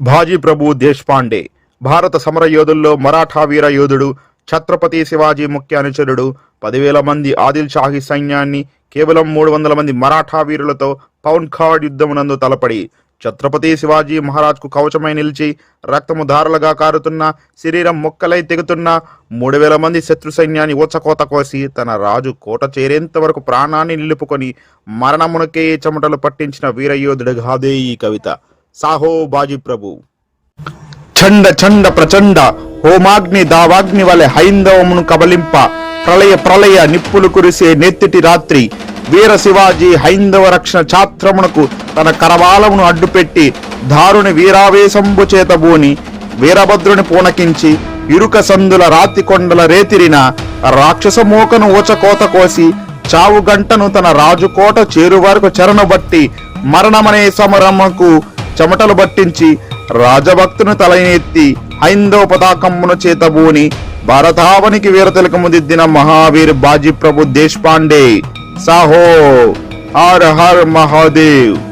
భాజీ ప్రభు దేశ్పాండే. భారత సమర యోధుల్లో మరాఠా వీర యోధుడు ఛత్రపతి శివాజీ ముఖ్య అనుచరుడు పదివేల మంది ఆదిల్ షాహీ సైన్యాన్ని కేవలం మూడు వందల మంది మరాఠా వీరులతో పౌన్ ఖాడ్ యుద్ధమునందు తలపడి ఛత్రపతి శివాజీ మహారాజ్కు కవచమై నిలిచి రక్తము ధారలుగా కారుతున్న శరీరం మొక్కలై తెగుతున్న మూడు వేల మంది శత్రు సైన్యాన్ని ఊచకోత కోసి తన రాజు కోట చేరేంత వరకు ప్రాణాన్ని నిలుపుకొని మరణమునకే చెమటలు పట్టించిన వీరయోధుడు గాదే ఈ కవిత. సాహో బాజీ ప్రభు. చండ చండ ప్రచండ హోమాగ్ని దావాగ్ని వలె హైందవమును కబలింప ప్రళయ ప్రళయ నిప్పులు కురిసే నెత్తిటి రాత్రి వీర శివాజీ హైందవ రక్షణ ఛాత్రమునకు తన కరవాలమును అడ్డుపెట్టి దారుని వీరావేశంబు చేతబూని వీరభద్రుని పూనకించి ఇరుక సందుల రాతి కొండల రేతిరిన రాక్షస మోకను ఊచకోత కోసి చావు గంటను తన రాజుకోట చేరు వరకు మరణమనే సమరమ్మకు చెమటలు పట్టించి రాజభక్తును తలయనెత్తి హైందవ పతాకమ్మును చేతబూని భారతావనికి వీరతిలకము దిద్దిన మహావీర్ బాజీ ప్రభు దేశపాండే సాహో. Her her Mahadev.